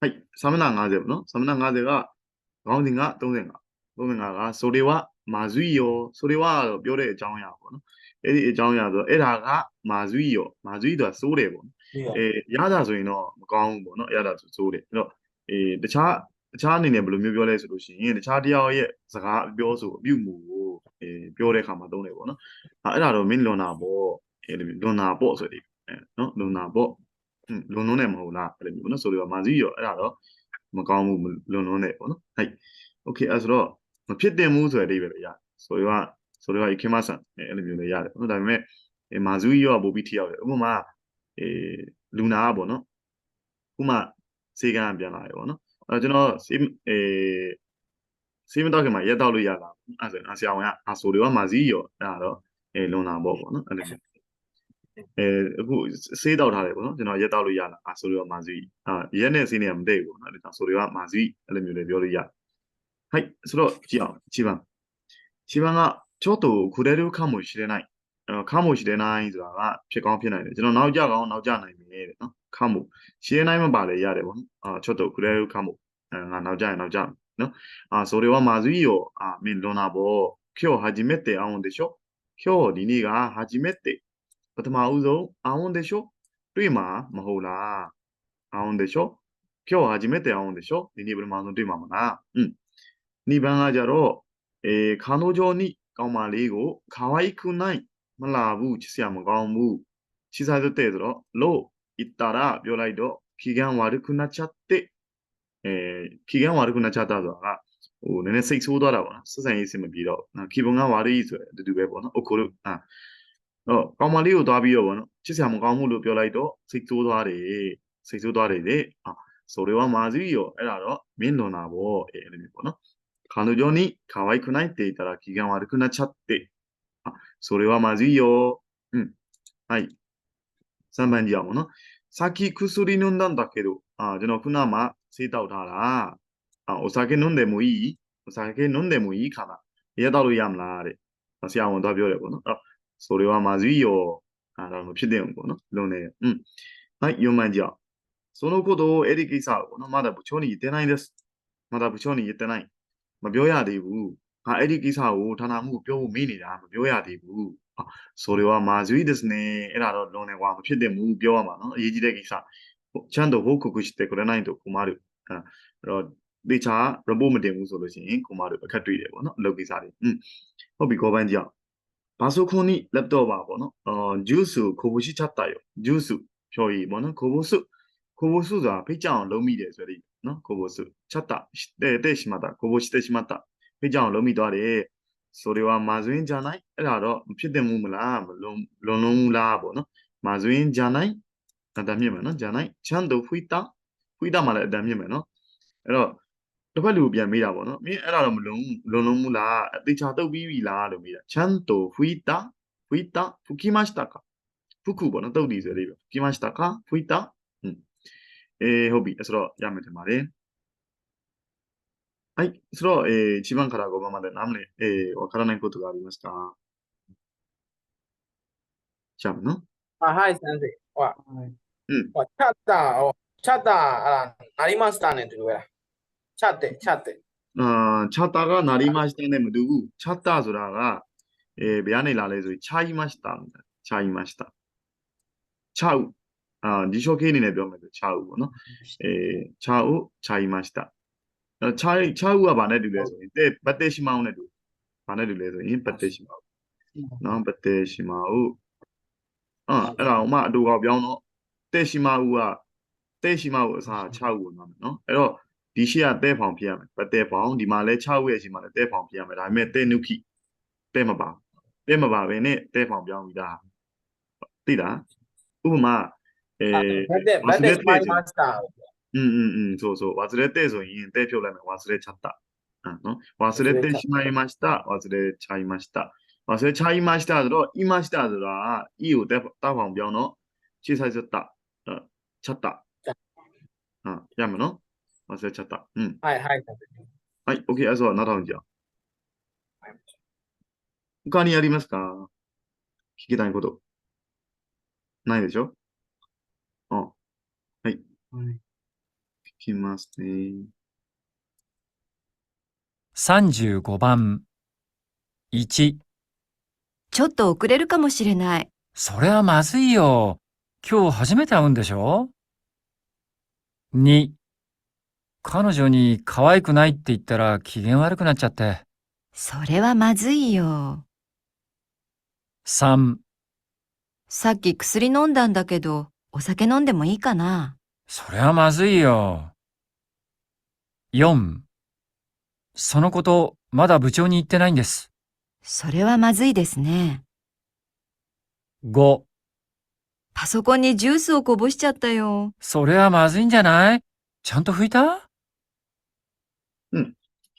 ဟိုက်ဆာမနာ90ပေါ့နော်ဆာမနာ90ကခေါင်းစဉ်က35 35ကဆိုတွေဝမာဇွီယောဆိုတွေဝကတော့ပြောတဲ့အကြောင်းအရာပေါ့နော်အဲ့ဒီအကြောင်းအရာဆိုအဲ့ဒါကမာဇွီယောမာဇွီဆိုတာစိုးတယ်ပေါ့အဲရတာဆိုရင်တော့မကောင်းဘူးပေါ့နော်ရတာဆိုစိုးတယ်အဲ့တော့အေးတခြားတခြားအနေနဲ့ဘယ်လိုမျိုးပြောလဲဆိုလို့ရှိရင်တခြားတယောက်ရဲ့စကားပြောဆိုအပြုမူကိုအေးပြောတဲ့အခါမှာသုံးတယ်ပေါ့နော်အဲ့ဒါတော့မင်းလွန်တာပေါ့အဲ့လိုလွန်တာပေါ့ဆိုတဲ့နော်လွန်တာပေါ့ လွန်လွန်းတယ်မဟုတ်လားအဲ့လိုမျိုးပေါ့နော်ဆိုတော့မာဇီရောအဲ့ဒါတော့မကောင်းဘူးမလွန်လွန်းတယ်ပေါ့နော်ဟဲ့โอเคအဲ့ဆိုတော့မဖြစ်တင်ဘူးဆိုတဲ့အဓိပ္ပာယ်ပဲရတယ်ဆိုတော့ဆိုတော့ခေမဆန်အဲ့လိုမျိုးလည်းရတယ်ပေါ့နော်ဒါပေမဲ့အဲမာဇူရောကပိုပြီးထိရောက်တယ်ဥပမာအေးလူနာကပေါ့နော်ခုမှစေကန်းကပြန်လာတယ်ပေါ့နော်အဲ့တော့ကျွန်တော်စေအေးစေမတော့ခင်မှာရက်တော့လို့ရတာအဲ့ဆိုရင်အဆရာဝန်ကအဆိုတွေကမာဇီရောအဲ့ဒါတော့အဲလွန်တာပေါ့ပေါ့နော်အဲ့လိုမျိုး အဲအခုစေးတောက်ထားတယ်ပေါ့နော်ကျွန်တော်ရက်တော့လို့ရတာအဆိုတွေကမာဇီအာရက်နဲ့စေးနေကမတည့်ဘူးပေါ့နော်အဲ့ဒါကြောင့်ဆိုတွေကမာဇီအဲ့လိုမျိုးလည်းပြောလို့ရတယ်はいဆိုတော့ကြည့်အောင်1番1番ကちょっとこれるかもしれないအဲかもしれないဆိုတာကဖြစ်ကောင်းဖြစ်နိုင်တယ်ကျွန်တော်နောက်ကြကောင်းနောက်ကြနိုင်ပြီတဲ့နော်かもしれないမပါလေရတယ်ပေါ့နော်အာちょっとこれるかもအဲငါနောက်ကြရင်နောက်ကြမယ်နော်အာそれはまずいよあမင်းလွန်တာပေါ့今日初めて会うんでしょ今日ဒီနေ့က初めて ပထမဦးဆုံး会うんでしょတွေ့မှာမဟုတ်လား会うんでしょ今日初めて会うんでしょဒီနေ့ပထမဆုံးတွေ့မှာမလားอืม2番ကကြတော့えー彼女にကောင်မလေးကို可愛くないမလာဘူးချစ်စရာမကောင်းဘူးချစ်စားတဲ့ဆိုတော့လို့言ったらပြောလိုက်တော့気が悪くなっちゃってအဲ気が悪くなっちゃったဆိုတာကဟိုနည်းနည်းစိတ်ဆိုးသွားတာပေါ့နော်ဆက်ဆံရေးအဆင်မပြေတော့နော်気分が悪いဆိုတဲ့အတူတူပဲပေါ့နော်အခုလို့အာ တော့ကောင်မလေးကိုသွားပြီးတော့ပေါ့နော်ချစ်စရာမကောင်းဘူးလို့ပြောလိုက်တော့စိတ်ဆိုးသွားတယ်စိတ်ဆိုးသွားတယ်လေအာဆိုれはまずいよအဲ့ဒါတော့မင်းလွန်တာပေါ့အဲအဲ့လိုမျိုးပေါ့နော်彼女に可愛くないって言ったら気が悪くなっちゃってあそれはまずいようんはい3番じゃあものさっき薬飲んだんだけどあကျွန်တော်ခုနမှဆေးတောက်ထားတာあお酒飲んでもいいお酒飲んでもいいかなရဲတောက်လို့ရမလားတဲ့ဆရာဝန်တော့ပြောတယ်ပေါ့နော်အဲ့ それはまずいよအဲ့တော့မဖြစ်တဲ့ဘူးပေါ့နော်လွန်နေうんはい4番じゃあそのことをエリキさんまだ部長に言ってないですまだ部長に言ってないမပြောရသေးဘူးငါအဲ့ဒီကိစ္စကိုဌာနမှုပြောဖို့မေးနေတာမပြောရသေးဘူးあそれはまずいですねအဲ့ဒါတော့လွန်နေကွာမဖြစ်တဲ့မူပြောရမှာနော်အရေးကြီးတဲ့ကိစ္စちゃんと報告してくれないと困るအဲ့တော့တေချာ report မတင်ဘူးဆိုလို့ရှိရင်困るအခက်တွေ့တယ်ပေါ့နော်အလုပ်ကိစ္စတွေอืมဟုတ်ပြီကိုပိုင်းကြည့်အောင်ဘာဆိုခွန်နီ laptop ပါပေါ့နော်အော် juice ကို 바소콘이 랩도바 보노 어 뉴스 고보시 찾다요 뉴스 표이 뭐는 고보수 고보수가 배짱 로미데 소리 너 고보수 찾다 때때 심하다 고보시 때 심하다 배짱 로미도아래 소리와 마즈인 자나이 에라로 피데 무물라 론론라 보노 마즈인 자나이 အတမ်းမြင်မယ်နော်ဂျာနိုင်ချမ်းတို့ဖွိတာဖွိတာမှလည်းအတမ်းမြင်မယ်နော်အဲ့တော့ တစ်ဖက်လူပြန်မေးတာပေါ့နော်မင်းအဲ့ဒါတော့မလုံလုံလုံးဘူးလားတေချာတုတ်ပြီးပြီလားလို့မေးတာちゃんと拭いた拭いた拭きましたか拭ပေါ့နော်တုတ်ဒီဆိုလေးပဲきましたかဟုတ်ပြီအဲ့ဆိုတော့ရမယ်ထင်ပါတယ်はい。それは、えー、1番から5番まで何で、えー、わからないことがありますかャムのあはい、先生。わ、は、ーを、チャターありましたね、 ချတဲ့ချတဲ့အာချတာကနာရီမတ်တဲ့နဲ့မတူဘူးချတာဆိုတာကအဲဘယ်ကနေလာလဲဆိုချာယီမတ်တာချာယီမတ်တာချာဦးအာဒီရှော့ခေးအနေနဲ့ပြောမယ်ဆိုချာဦးပေါ့နော်အဲချာဦးချာယီမတ်တာချာချာဦးကဘာနဲ့တူလဲဆိုရင်တဲ့ဘတ်တေရှိမောင်းနဲ့တူဘာနဲ့တူလဲဆိုရင်ဘတ်တေရှိမောင်းနော်ဘတ်တေရှိမောင်းအာအဲ့ဒါဥမာအတူကောက်ပြောင်းတော့တေရှိမောင်းကတေရှိမောင်းကိုအစားချာဦးကိုနားမယ်နော်အဲ့တော့ ဒီရှိကတဲဖောင်ဖြစ်ရမယ်ဗတဲဖောင်ဒီမှာလဲ6ဝက်ရှိမှလဲတဲဖောင်ဖြစ်ရမယ်ဒါပေမဲ့တဲနုခိတဲမပါတဲမပါပဲနဲ့တဲဖောင်ပြောင်းပြီးသားသိလားဥပမာအဲ ဘတ်တဲ့ဘတ်တဲ့စပိုင်မစတာ อืมอืมอืมそうそう忘れてဆိုရင်တဲဖြုတ်လိုက်မယ်忘れちゃったอ่ะနော်忘れてしまいました忘れちゃいました忘れちゃいましたဆိုတော့いましたဆိုတာက e ကိုတဲတဲဖောင်ပြောင်းတော့ရှေ့ဆိုင်စတာချったဟာရမယ်နော် 忘れちゃった。うん。はい、はい。はい、OK、あ、そう、習うんじゃ。他にありますか？聞きたいこと。ないでしょ？あ、はい。はい。聞きますね。35番。1。ちょっと遅れるかもしれない。それはまずいよ。今日初めて会うんでしょ ?2。彼女に可愛くないって言ったら機嫌悪くなっちゃって。それはまずいよ。3。さっき薬飲んだんだけど、お酒飲んでもいいかな？それはまずいよ。4。そのこと、まだ部長に言ってないんです。それはまずいですね。5。パソコンにジュースをこぼしちゃったよ。それはまずいんじゃない？ちゃんと拭いた？Hmm.